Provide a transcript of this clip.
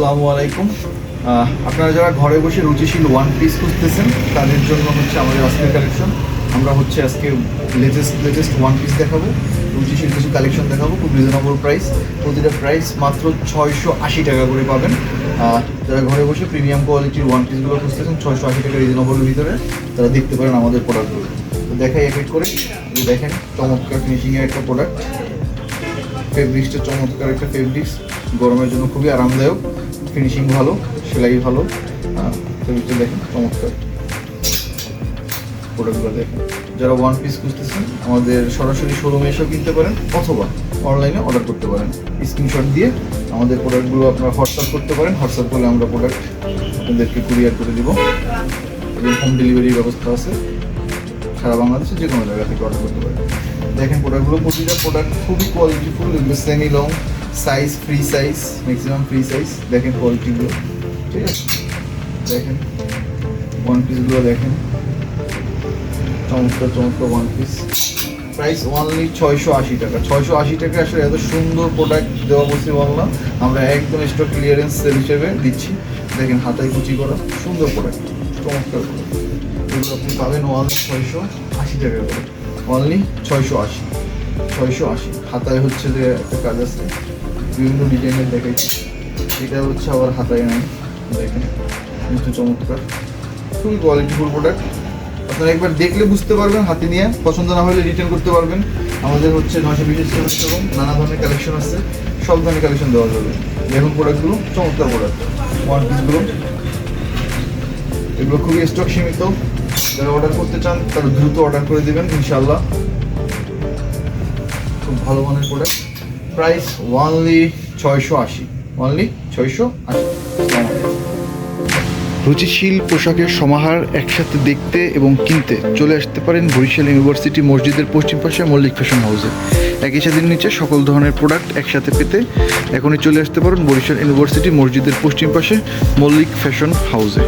আসসালামু আলাইকুম। আপনারা যারা ঘরে বসে রুচিশীল ওয়ান পিস খুঁজতেছেন, তাদের জন্য হচ্ছে আমাদের আজকের কালেকশন আমরা হচ্ছে আজকে লেটেস্ট লেটেস্ট ওয়ান পিস দেখাবো, রুচিশীল কিছু কালেকশন দেখাবো, খুব রিজনেবল প্রাইস প্রতিটা প্রাইস মাত্র ছয়শো আশি টাকা করে পাবেন। যারা ঘরে বসে প্রিমিয়াম কোয়ালিটির ওয়ান পিসগুলো খুঁজতেছেন, ছয়শো আশি টাকা রিজনেবলের ভিতরে তারা দেখতে পারেন আমাদের প্রোডাক্টগুলো তো দেখাই এক করে। দেখেন, চমৎকার ফিনিশিংয়ের একটা প্রোডাক্ট ফেব্রিক্সটা চমৎকার একটা ফেব্রিক্স গরমের জন্য খুবই আরামদায়ক। ফিনিশিং ভালো, সেলাই ভালো। ফেব্রিক্সটা দেখেন চমৎকার। প্রোডাক্টগুলো দেখেন যারা ওয়ান পিস খুঁজতেছেন, আমাদের সরাসরি শোরুমে এসেও কিনতে পারেন, অথবা অনলাইনে অর্ডার করতে পারেন। স্ক্রিনশট দিয়ে আমাদের প্রোডাক্টগুলো আপনারা হোয়াটসঅ্যাপ করতে পারেন। হোয়াটসঅ্যাপ করলে আমরা প্রোডাক্ট আপনাদেরকে কুরিয়ার করে দিব। এবং হোম ডেলিভারির ব্যবস্থা আছে। সারা বাংলাদেশে যে কোনো জায়গা থেকে অর্ডার করতে পারেন। দেখেন প্রোডাক্টগুলো প্রতিটা প্রোডাক্ট খুবই কোয়ালিটিফুল semi long size free size maximum free size দেখেন কোয়ালিটিগুলো ঠিক আছে? দেখেন ওয়ান পিসগুলো দেখেন। চমৎকার চমৎকার ওয়ান পিস প্রাইস অনলি ছয়শো আশি টাকা। ছয়শো আশি টাকা আসলে এত সুন্দর প্রোডাক্ট দেওয়া পসিবল না। আমরা একদম স্টক ক্লিয়ারেন্স সেল হিসেবে দিচ্ছি। দেখেন, হাতায় কুচি করা। সুন্দর প্রোডাক্ট চমৎকার প্রোডাক্ট এগুলো আপনি পাবেন অনলি ছয়শো আশি টাকা করে। অনলি ছয়শো আশি। ছয়শো আশি। হাতায় হচ্ছে যে একটা কাজ আছে, বিভিন্ন ডিজাইনের দেখাইছি। এটা হচ্ছে আবার হাতায় নাই, দেখেন কিন্তু চমৎকার। খুবই কোয়ালিটিফুল প্রোডাক্ট আপনারা একবার দেখলে বুঝতে পারবেন, হাতে নিয়ে। পছন্দ না হলে রিটার্ন করতে পারবেন। আমাদের হচ্ছে নশো বিশেষ এবং নানা ধরনের কালেকশন আছে। সব ধরনের কালেকশন দেওয়া যাবে। দেখুন প্রোডাক্টগুলো চমৎকার প্রোডাক্ট ওয়ান পিসগুলো এগুলো খুবই স্টক সীমিত যারা অর্ডার করতে চান, তারা দ্রুত অর্ডার করে দেবেন ইনশাল্লাহ খুব ভালো মানের প্রোডাক্ট প্রাইস ওয়ানলি ছয়শো আশি। ওয়ানলি ছয়শো আশি। রুচিশীল পোশাকের সমাহার একসাথে দেখতে এবং কিনতে চলে আসতে পারেন বরিশাল ইউনিভার্সিটি মসজিদের পশ্চিম পাশে মল্লিক ফ্যাশন হাউসে। একই সাথে নিচে সকল ধরনের প্রোডাক্ট একসাথে পেতে এখনই চলে আসতে পারেন বরিশাল ইউনিভার্সিটি মসজিদের পশ্চিম পাশে মল্লিক ফ্যাশন হাউসে।